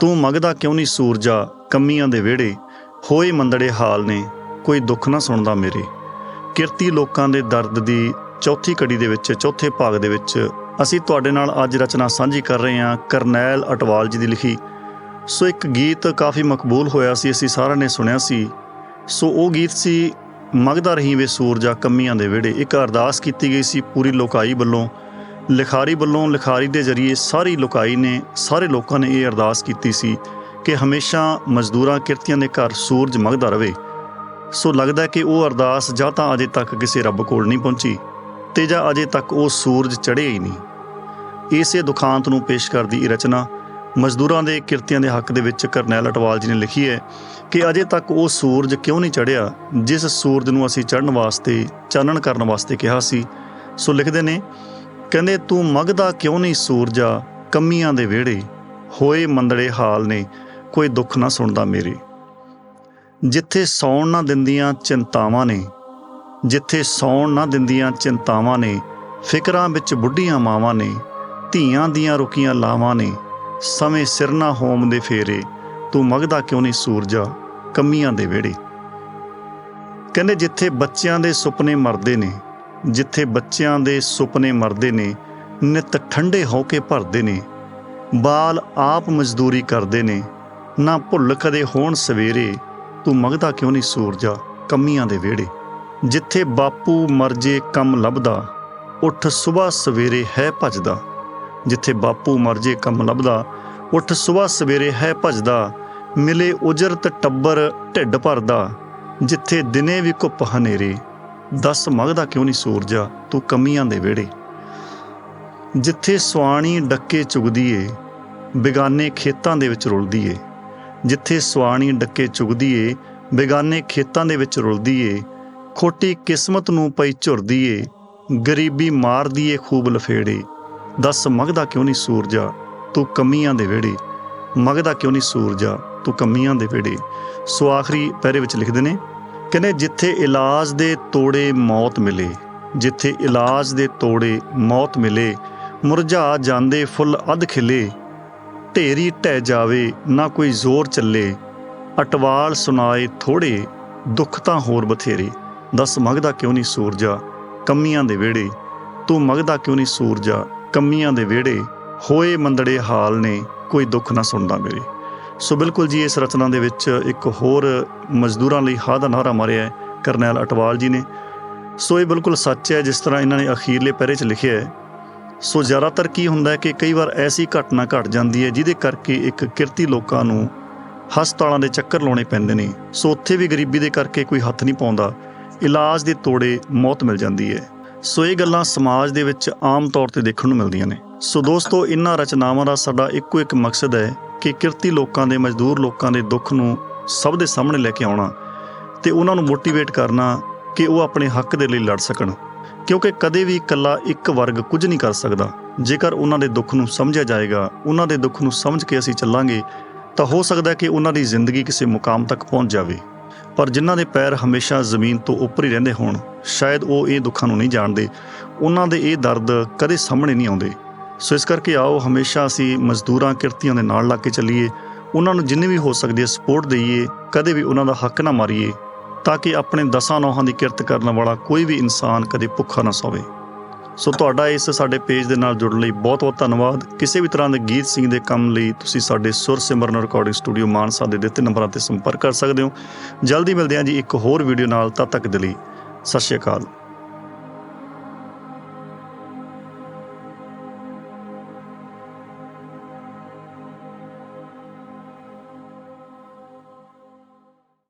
ਤੂੰ ਮੰਗਦਾ ਕਿਉਂ ਨਹੀਂ ਸੂਰਜਾ ਕੰਮੀਆਂ ਦੇ ਵਿਹੜੇ? ਹੋਏ ਮੰਦੜੇ ਹਾਲ ਨੇ, ਕੋਈ ਦੁੱਖ ਨਾ ਸੁਣਦਾ ਮੇਰੇ। ਕਿਰਤੀ ਲੋਕਾਂ ਦੇ ਦਰਦ ਦੀ ਚੌਥੀ ਕੜੀ ਦੇ ਵਿੱਚ, ਚੌਥੇ ਭਾਗ ਦੇ ਵਿੱਚ ਅਸੀਂ ਤੁਹਾਡੇ ਨਾਲ ਅੱਜ ਰਚਨਾ ਸਾਂਝੀ ਕਰ ਰਹੇ ਹਾਂ, ਕਰਨੈਲ ਅਟਵਾਲ ਜੀ ਦੀ ਲਿਖੀ। ਸੋ ਇੱਕ ਗੀਤ ਕਾਫੀ ਮਕਬੂਲ ਹੋਇਆ ਸੀ, ਅਸੀਂ ਸਾਰਿਆਂ ਨੇ ਸੁਣਿਆ ਸੀ। ਸੋ ਉਹ ਗੀਤ ਸੀ, ਮੰਗਦਾ ਰਹੀ ਵੇ ਸੂਰਜਾ ਕੰਮੀਆਂ ਦੇ ਵਿਹੜੇ। ਇੱਕ ਅਰਦਾਸ ਕੀਤੀ ਗਈ ਸੀ ਪੂਰੀ ਲੋਕਾਈ ਵੱਲੋਂ ਲਿਖਾਰੀ ਵੱਲੋਂ ਲਿਖਾਰੀ ਦੇ ਜ਼ਰੀਏ ਸਾਰੀ ਲੋਕਾਈ ਨੇ, ਸਾਰੇ ਲੋਕਾਂ ਨੇ ਇਹ ਅਰਦਾਸ ਕੀਤੀ ਸੀ ਕਿ ਹਮੇਸ਼ਾ ਮਜ਼ਦੂਰਾਂ ਕਿਰਤੀਆਂ ਦੇ ਘਰ ਸੂਰਜ ਮਗਦਾ ਰਵੇ ਸੋ ਲੱਗਦਾ ਕਿ ਉਹ ਅਰਦਾਸ ਜਾਂ ਤਾਂ ਅਜੇ ਤੱਕ ਕਿਸੇ ਰੱਬ ਕੋਲ ਨਹੀਂ ਪਹੁੰਚੀ ਤੇ ਜਾਂ ਅਜੇ ਤੱਕ ਉਹ ਸੂਰਜ ਚੜ੍ਹਿਆ ਹੀ ਨਹੀਂ। ਇਸੇ ਦੁਖਾਂਤ ਨੂੰ ਪੇਸ਼ ਕਰਦੀ ਇਹ ਰਚਨਾ ਮਜ਼ਦੂਰਾਂ ਦੇ ਕਿਰਤੀਆਂ ਦੇ ਹੱਕ ਦੇ ਵਿੱਚ ਕਰਨੈਲ ਅਟਵਾਲ ਜੀ ਨੇ ਲਿਖੀ ਹੈ ਕਿ ਅਜੇ ਤੱਕ ਉਹ ਸੂਰਜ ਕਿਉਂ ਨਹੀਂ ਚੜ੍ਹਿਆ, ਜਿਸ ਸੂਰਜ ਨੂੰ ਅਸੀਂ ਚੜ੍ਹਨ ਵਾਸਤੇ, ਚਾਨਣ ਕਰਨ ਵਾਸਤੇ ਕਿਹਾ ਸੀ। ਸੋ ਲਿਖਦੇ ਨੇ ਕਹਿੰਦੇ, ਤੂੰ ਮਗਦਾ ਕਿਉਂ ਨਹੀਂ ਸੂਰਜਾ ਕੰਮੀਆਂ ਦੇ ਵਿਹੜੇ? ਹੋਏ ਮੰਦੜੇ ਹਾਲ ਨੇ, ਕੋਈ ਦੁੱਖ ਨਾ ਸੁਣਦਾ ਮੇਰੇ। ਜਿੱਥੇ ਸੌਣ ਨਾ ਦਿੰਦੀਆਂ ਚਿੰਤਾਵਾਂ ਨੇ, ਜਿੱਥੇ ਸੌਣ ਨਾ ਦਿੰਦੀਆਂ ਚਿੰਤਾਵਾਂ ਨੇ, ਫਿਕਰਾਂ ਵਿੱਚ ਬੁੱਢੀਆਂ ਮਾਵਾਂ ਨੇ, ਧੀਆਂ ਦੀਆਂ ਰੁਕੀਆਂ ਲਾਵਾਂ ਨੇ, ਸਮੇਂ ਸਿਰ ਨਾ ਹੋਮ ਦੇ ਫੇਰੇ, ਤੂੰ ਮਗਦਾ ਕਿਉਂ ਨਹੀਂ ਸੂਰਜਾ ਕੰਮੀਆਂ ਦੇ ਵਿਹੜੇ? ਕਹਿੰਦੇ, ਜਿੱਥੇ ਬੱਚਿਆਂ ਦੇ ਸੁਪਨੇ ਮਰਦੇ ਨੇ ਜਿੱਥੇ ਬੱਚਿਆਂ ਦੇ ਸੁਪਨੇ ਮਰਦੇ ਨੇ, ਨਿਤ ਠੰਡੇ ਹੋ ਕੇ ਭਰਦੇ ਨੇ। ਬਾਲ ਆਪ ਮਜ਼ਦੂਰੀ ਕਰਦੇ ਨੇ, ਨਾ ਭੁੱਲ ਕਦੇ ਹੋਣ ਸਵੇਰੇ, ਤੂੰ ਮੰਗਦਾ ਕਿਉਂ ਨਹੀਂ ਸੂਰਜਾ ਕੰਮੀਆਂ ਦੇ ਵਿਹੜੇ? ਜਿੱਥੇ ਬਾਪੂ ਮਰਜੇ ਕੰਮ ਲੱਭਦਾ, ਉੱਠ ਸਵੇਰ ਸਵੇਰੇ ਹੈ ਭਜਦਾ। ਜਿੱਥੇ ਬਾਪੂ ਮਰਜੇ ਕੰਮ ਲੱਭਦਾ, ਉੱਠ ਸਵੇਰ ਸਵੇਰੇ ਹੈ ਭਜਦਾ। ਮਿਲੇ ਉਜਰਤ ਟੱਬਰ ਢਿੱਡ ਭਰਦਾ, ਜਿੱਥੇ ਦਿਨੇ ਵੀ ਘੁੱਪ ਹਨੇਰੇ ਦੱਸ ਮਗਦਾ ਕਿਉਂ ਨਹੀਂ ਸੂਰਜਾ, ਤੂੰ ਕਮੀਆਂ ਦੇ ਵਿਹੜੇ। ਜਿੱਥੇ ਸਵਾਣੀ ਡੱਕੇ ਚੁਗਦੀ ਏ ਬੇਗਾਨੇ ਖੇਤਾਂ ਦੇ ਵਿੱਚ ਰੁਲਦੀ ਏ ਜਿੱਥੇ ਸਵਾਣੀ ਡੱਕੇ ਚੁਗਦੀ ਏ ਬੇਗਾਨੇ ਖੇਤਾਂ ਦੇ ਵਿੱਚ ਰੁਲਦੀ ਏ ਖੋਟੀ ਕਿਸਮਤ ਨੂੰ ਪਈ ਝੁਰਦੀ ਏ ਗਰੀਬੀ ਮਾਰਦੀ ਏ ਖੂਬ ਲਫੇੜੇ। ਦੱਸ ਮਗਦਾ ਕਿਉਂ ਨਹੀਂ ਸੂਰਜਾ, ਤੂੰ ਕਮੀਆਂ ਦੇ ਵਿਹੜੇ। ਮਗਦਾ ਕਿਉਂ ਨਹੀਂ ਸੂਰਜਾ, ਤੂੰ ਕਮੀਆਂ ਦੇ ਵਿਹੜੇ। ਸੋ ਆਖਰੀ ਪੈਰੇ ਵਿੱਚ ਲਿਖਦੇ ਨੇ ਕਹਿੰਦੇ ਜਿੱਥੇ ਇਲਾਜ ਦੇ ਤੋੜੇ ਮੌਤ ਮਿਲੇ, ਜਿੱਥੇ ਇਲਾਜ ਦੇ ਤੋੜੇ ਮੌਤ ਮਿਲੇ, ਮੁਰਝਾ ਜਾਂਦੇ ਫੁੱਲ ਅਧ ਖਿਲੇ, ਢੇਰੀ ਟਹਿ ਜਾਵੇ, ਨਾ ਕੋਈ ਜ਼ੋਰ ਚੱਲੇ, ਅਟਵਾਲ ਸੁਣਾਏ ਥੋੜੇ, ਦੁੱਖ ਤਾਂ ਹੋਰ ਬਥੇਰੇ। ਦੱਸ ਮਗਦਾ ਕਿਉਂ ਨਹੀਂ ਸੂਰਜਾ? ਕੰਮੀਆਂ ਦੇ ਵਿਹੜੇ, ਤੂੰ ਮਗਦਾ ਕਿਉਂ ਨਹੀਂ ਸੂਰਜਾ? ਕੰਮੀਆਂ ਦੇ ਵਿਹੜੇ, ਹੋਏ ਮੰਦੜੇ ਹਾਲ ਨੇ, ਕੋਈ ਦੁੱਖ ਨਾ ਸੁਣਦਾ ਮੇਰੇ। ਸੋ ਬਿਲਕੁਲ ਜੀ, ਇਸ ਰਚਨਾ ਦੇ ਵਿੱਚ ਇੱਕ ਹੋਰ ਮਜ਼ਦੂਰਾਂ ਲਈ ਹਾਹ ਦਾ ਨਾਰਾ ਮਾਰਿਆ ਹੈ, ਕਰਨੈਲ ਅਟਵਾਲ ਜੀ ਨੇ। ਸੋ ਇਹ ਬਿਲਕੁਲ ਸੱਚ ਹੈ, ਜਿਸ ਤਰ੍ਹਾਂ ਇਹਨਾਂ ਨੇ ਅਖੀਰਲੇ ਪੈਰੇ 'ਚ ਲਿਖਿਆ ਹੈ। ਸੋ ਜ਼ਿਆਦਾਤਰ ਕੀ ਹੁੰਦਾ ਹੈ ਕਿ ਕਈ ਵਾਰ ਐਸੀ ਘਟਨਾ ਘਟ ਜਾਂਦੀ ਹੈ, ਜਿਹਦੇ ਕਰਕੇ ਇੱਕ ਕਿਰਤੀ ਲੋਕਾਂ ਨੂੰ ਹਸਪਤਾਲਾਂ ਦੇ ਚੱਕਰ ਲਾਉਣੇ ਪੈਂਦੇ ਨੇ। ਸੋ ਉੱਥੇ ਵੀ ਗਰੀਬੀ ਦੇ ਕਰਕੇ ਕੋਈ ਹੱਥ ਨਹੀਂ ਪਾਉਂਦਾ। ਇਲਾਜ ਦੇ ਤੋੜੇ ਮੌਤ ਮਿਲ ਜਾਂਦੀ ਹੈ। ਸੋ ਇਹ ਗੱਲਾਂ ਸਮਾਜ ਦੇ ਵਿੱਚ ਆਮ ਤੌਰ ਤੇ ਦੇਖਣ ਨੂੰ ਮਿਲਦੀਆਂ ਨੇ। ਸੋ ਦੋਸਤੋ, ਇਹਨਾਂ ਰਚਨਾਵਾਂ ਦਾ ਸਾਡਾ ਇੱਕੋ ਇੱਕ ਮਕਸਦ ਹੈ ਕਿ ਕਿਰਤੀ ਲੋਕਾਂ ਦੇ, ਮਜ਼ਦੂਰ ਲੋਕਾਂ ਦੇ ਦੁੱਖ ਨੂੰ ਸਭ ਦੇ ਸਾਹਮਣੇ ਲੈ ਕੇ ਆਉਣਾ ਤੇ ਉਹਨਾਂ ਨੂੰ ਮੋਟੀਵੇਟ ਕਰਨਾ ਕਿ ਉਹ ਆਪਣੇ ਹੱਕ ਦੇ ਲਈ ਲੜ ਸਕਣ। ਕਿਉਂਕਿ ਕਦੇ ਵੀ ਇਕੱਲਾ ਇੱਕ ਵਰਗ ਕੁਝ ਨਹੀਂ ਕਰ ਸਕਦਾ। ਜੇਕਰ ਉਹਨਾਂ ਦੇ ਦੁੱਖ ਨੂੰ ਸਮਝਿਆ ਜਾਏਗਾ, ਉਹਨਾਂ ਦੇ ਦੁੱਖ ਨੂੰ ਸਮਝ ਕੇ ਅਸੀਂ ਚੱਲਾਂਗੇ, ਤਾਂ ਹੋ ਸਕਦਾ ਹੈ ਕਿ ਉਹਨਾਂ ਦੀ ਜ਼ਿੰਦਗੀ ਕਿਸੇ ਮੁਕਾਮ ਤੱਕ ਪਹੁੰਚ ਜਾਵੇ। ਪਰ ਜਿਨ੍ਹਾਂ ਦੇ ਪੈਰ ਹਮੇਸ਼ਾ ਜ਼ਮੀਨ ਤੋਂ ਉੱਪਰ ਹੀ ਰਹਿੰਦੇ ਹੋਣ, ਸ਼ਾਇਦ ਉਹ ਇਹ ਦੁੱਖਾਂ ਨੂੰ ਨਹੀਂ ਜਾਣਦੇ। ਉਹਨਾਂ ਦੇ ਇਹ ਦਰਦ ਕਦੇ ਸਾਹਮਣੇ ਨਹੀਂ ਆਉਂਦੇ। ਸੋ ਇਸ ਕਰਕੇ ਆਓ, ਹਮੇਸ਼ਾ ਅਸੀਂ ਮਜ਼ਦੂਰਾਂ ਕਿਰਤੀਆਂ ਦੇ ਨਾਲ ਲੱਗ ਕੇ ਚੱਲੀਏ। ਉਹਨਾਂ ਨੂੰ ਜਿੰਨੀ ਵੀ ਹੋ ਸਕਦੀ ਹੈ ਸਪੋਰਟ ਦਈਏ, ਕਦੇ ਵੀ ਉਹਨਾਂ ਦਾ ਹੱਕ ਨਾ ਮਾਰੀਏ, ਤਾਂ ਕਿ ਆਪਣੇ ਦਸਾਂ ਨੌਹਾਂ ਦੀ ਕਿਰਤ ਕਰਨ ਵਾਲਾ ਕੋਈ ਵੀ ਇਨਸਾਨ ਕਦੇ ਭੁੱਖਾ ਨਾ ਸੋਵੇ। ਸੋ ਤੁਹਾਡਾ ਇਸ ਸਾਡੇ ਪੇਜ ਦੇ ਨਾਲ ਜੁੜਨ ਲਈ ਬਹੁਤ ਬਹੁਤ ਧੰਨਵਾਦ। ਕਿਸੇ ਵੀ ਤਰ੍ਹਾਂ ਦੇ ਗੀਤ ਸਿੰਘ ਦੇ ਕੰਮ ਲਈ ਤੁਸੀਂ ਸਾਡੇ ਸੁਰ ਸਿਮਰਨ ਰਿਕਾਰਡਿੰਗ ਸਟੂਡੀਓ ਮਾਨਸਾ ਦੇ ਦਿੱਤੇ ਨੰਬਰਾਂ ਤੇ ਸੰਪਰਕ ਕਰ ਸਕਦੇ ਹੋ। ਜਲਦੀ ਮਿਲਦੇ ਹਾਂ ਜੀ ਇੱਕ ਹੋਰ ਵੀਡੀਓ ਨਾਲ, ਤਦ ਤੱਕ ਦੇ ਲਈ ਸਤਿ ਸ਼੍ਰੀ ਅਕਾਲ।